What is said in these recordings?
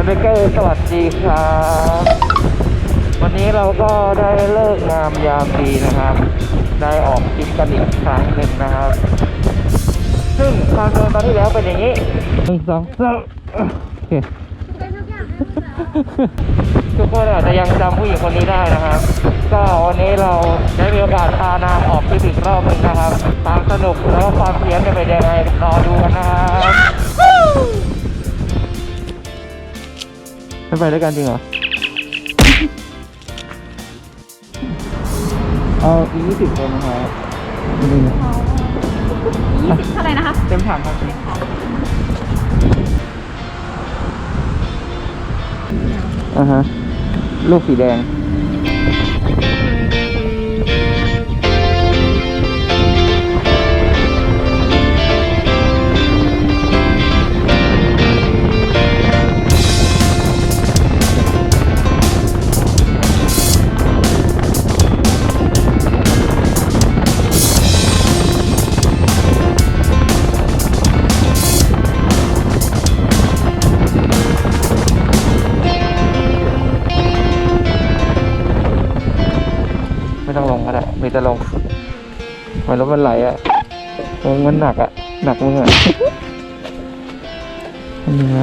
สุสานเบเกอร์สวัสดีครับ วันนี้เราก็ได้เลิกงามยามดีนะครับ ได้ออกทิปกันอีกครั้งหนึ่งนะครับ ซึ่งคอนเสิร์ตอนที่แล้วเป็นอย่างนี้หนึ่งสองสามโอเคทุกคนอาจจะยังจำผู้หญิงคนนี้ได้นะครับ ก็วันนี้เราได้มีโอกาสพานางออกทริปอีกรอบหนึ่งนะครับความสนุกแล้วความเพี้ยนจะเป็นยังไงรอดูกันนะครับ ไม่ไปด้วยกันจริงเหรอ เอาอีกยี่สิบคนนะครับนี่นะยี่สิบเท่าไหร่นะคะ เต็มถังครับอ่าฮะ ลูกสีแดง ต้องลงก็ได้มีแต่ลงมันรถมันไหลอะมึงมันหนักอะ หนักมึงอะทำยังไง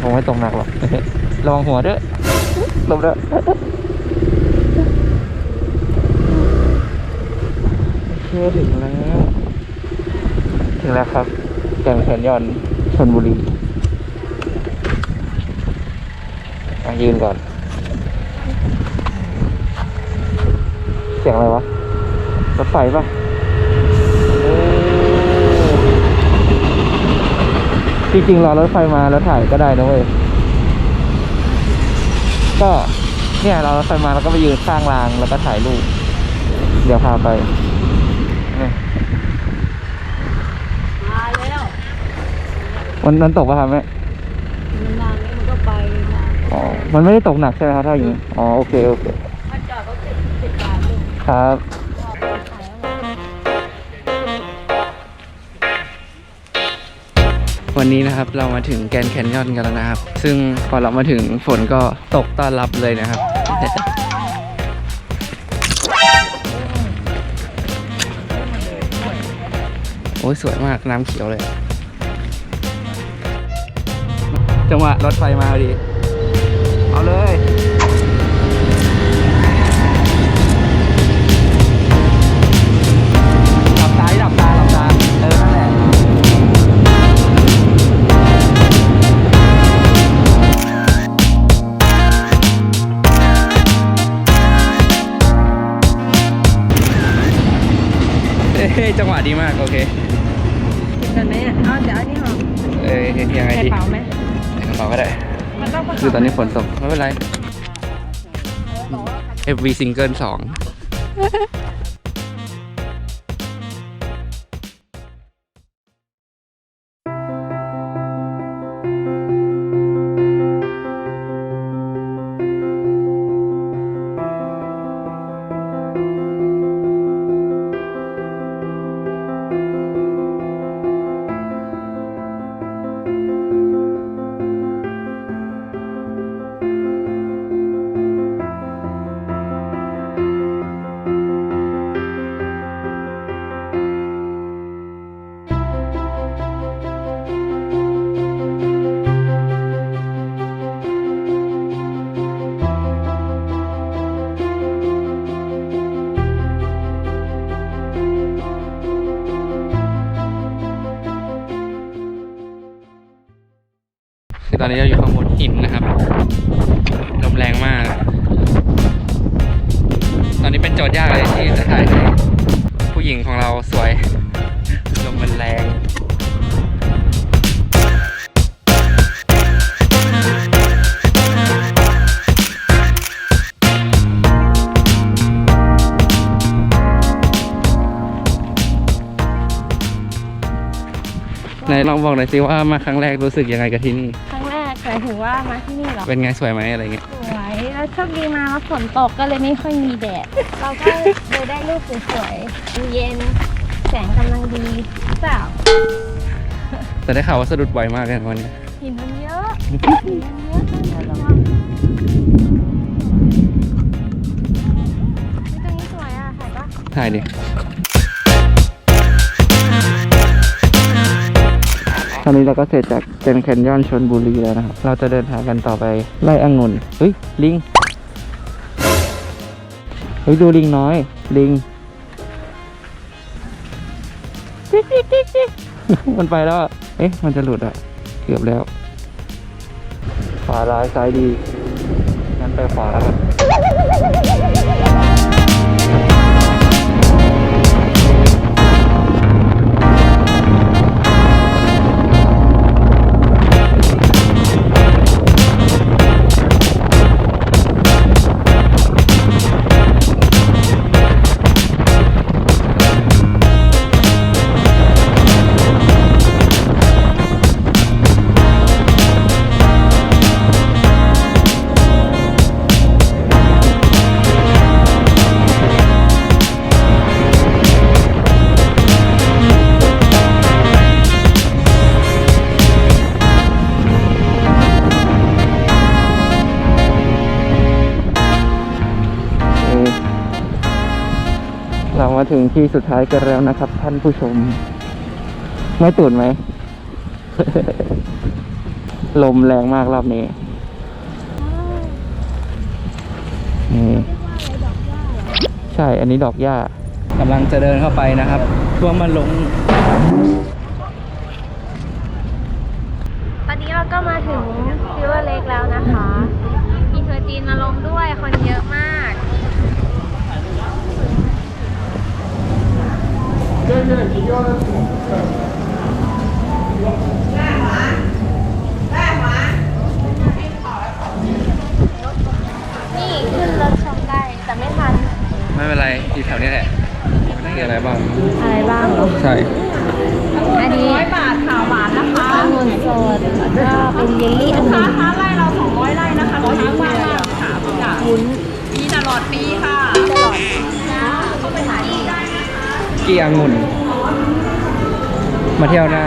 ผมไม่ตกหนักหรอกระวังหัวด้วยหลบด้วยเชื่อถึงแล้ว ถึงแล้วครับแก่งแขนยอน นบุรียืนก่อน เสียงอะไรวะ รถไฟปะจริงๆรอรถไฟมาแล้วถ่ายก็ได้นะเว้ย ก็เนี่ยรอรถไฟมาแล้วก็ไปยืนข้างรางแล้วก็ถ่ายรูป เดี๋ยวพาไปเนี่ย มาแล้ว มันมันตกปะครับแม่มันนานแล้วมันก็ไปมาอ๋อ มันไม่ได้ตกหนักใช่ไหมครับถ้าอย่างนี้ อ๋อ โอเค โอเคถ้าจอดก็เจ็ดสิบบาทเลยครับ วันนี้นะครับเรามาถึงแกรนด์แคนยอนกันแล้วนะครับ ซึ่งพอเรามาถึงฝนก็ตกต้อนรับเลยนะครับ โอ้ยสวยมากน้ำเขียวเลย จังหวะรถไฟมาพอดี เอาเลยหลับตาดิหลับตาหลับตา เออ นั่นแหละเอ้ยจังหวะดีมาก โอเคแต่ไหนอะเอาเดี๋ยวอันนี้หรอเอ้ยยังไงใส่ดี เป๋าไหมใส่ ก่ก็ได้ คือตอนนี้ฝนตก ไม่เป็นไร FV single ง ตอนนี้เราอยู่ข้างบนหินนะครับ ลมแรงมาก ตอนนี้เป็นโจทย์ยากเลยที่จะถ่ายให้ผู้หญิงของเราสวย ลมมันแรงไหนลองบอกหน่อยสิว่ามาครั้งแรกรู้สึกยังไงกับที่นี่ ครั้ง มายถึงว่ามาที่นี่เหรอ เป็นไงสวยไหมอะไรเงี้ย สวย แล้วโชคดีมาแล้วฝนตกก็เลยไม่ค่อยมีแดด เราก็เลยได้รูปสวยๆ เย็น แสงกำลังดีหรือเปล่าแต่ได้ข่าวว่าสะดุดบ่อยมากเลยนะวันนี้ หินมันเยอะหินมันเยอะต้องระวังเฮ้ยตรงนี้สวยอะถ่ายปะถ่ายดิ อนนี้เราก็เสร็จจากเจนแคนยอนชนบุรีแล้วนะครับ เราจะเดินทางกันต่อไปไล่องุ่นเฮ้ย ลิง เฮ้ย ดูลิงน้อย ลิง มันไปแล้ว เอ๊ะ มันจะหลุดอะ เกือบแล้ว ขวาร้ายซ้ายดี งั้นไปขวาแล้วกัน เรามาถึงที่สุดท้ายกันแล้วนะครับ ท่านผู้ชม ไม่ตื่นไหม ลมแรงมากรอบนี้นี่ใช่ อันนี้ดอกหญ้ากำลังจะเดินเข้าไปนะครับเพื่อมาลง ตอนนี้เราก็มาถึงซิลเวอร์เลกแล้วนะคะ มีทัวร์จีนมาลงด้วย คนเยอะมาก นี่ขึ้นรถชมได้แต่ไม่ทัน ไม่เป็นไรอยู่แถวนี้แหละมีอะไร บ้าง อะไรบ้างเหรอใช่ อันนี้ร้อยบาทค่ะหวานนะคะองุ่นสดก็เป็นเยลลี่องุ่นค้าไร่เราสองร้อยไร่นะคะร้อยยี่สิบไร่ค่ะจ้ะวุ้นมีตลอดปีค่ะตลอดเข้าไปหาที่กี่องุ่น มาเที่ยวหน้า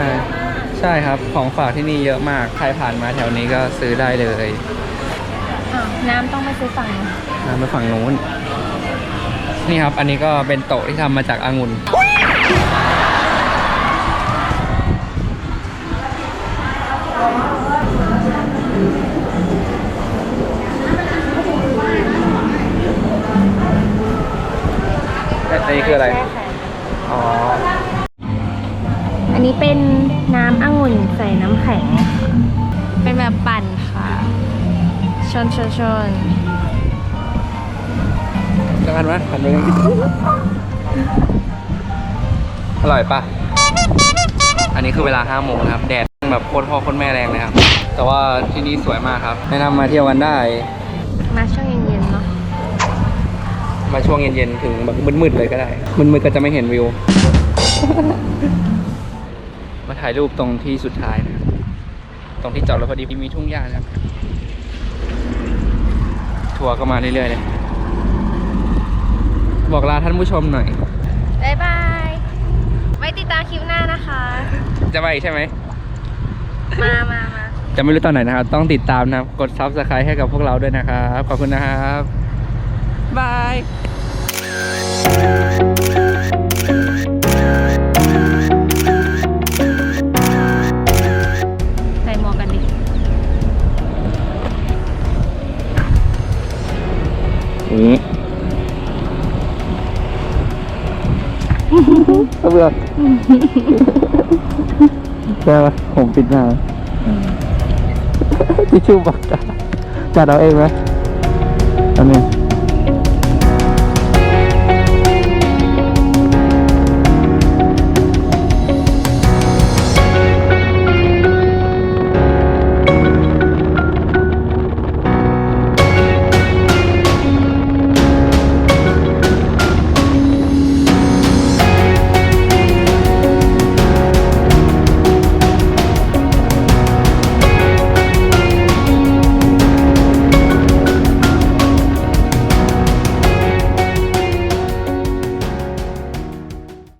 ใช่ครับ ของฝากที่นี่เยอะมาก ใครผ่านมาแถวนี้ก็ซื้อได้เลยอ้าวน้ำต้องไปซื้อฝั่งนู้นนะไปฝั่งนู้น นี่ครับ อันนี้ก็เป็นโต๊ะที่ทำมาจากองุ่นอันนี้คืออะไร อ๋อ อันนี้เป็นน้ำองุ่นใส่น้ำแข็ง เป็นแบบปั่นค่ะชนชนชน จะกันไหมกันไปเลยอร่อยปะอันนี้คือเวลา5โมงนะครับ แดดแบบโคตรพ่อโคตรแม่แรงเลยครับ แต่ว่าที่นี่สวยมากครับ แนะนำมาเที่ยวกันได้ มาช่วงเย็นๆเนาะ มาช่วงเย็นๆ ถึงแบบมืดๆเลยก็ได้ มืดๆก็จะไม่เห็นวิว มาถ่ายรูปตรงที่สุดท้ายนะครับตรงที่จอดรถพอดีมีทุ่งหญ้านะครับ ทัวร์ก็มาเรื่อยๆเลย บอกลาท่านผู้ชมหน่อย บ๊ายบาย ไว้ติดตามคลิปหน้านะคะ จะไปอีกใช่ไหม มามามาจะไม่รู้ตอนไหนนะครับ ต้องติดตามนะครับ กด subscribe ให้กับพวกเราด้วยนะครับ ขอบคุณนะครับ บาย ใช่ปะผมปิดหน้าทิชชู่บอกจัดจัดเอาเองไหมอันนี้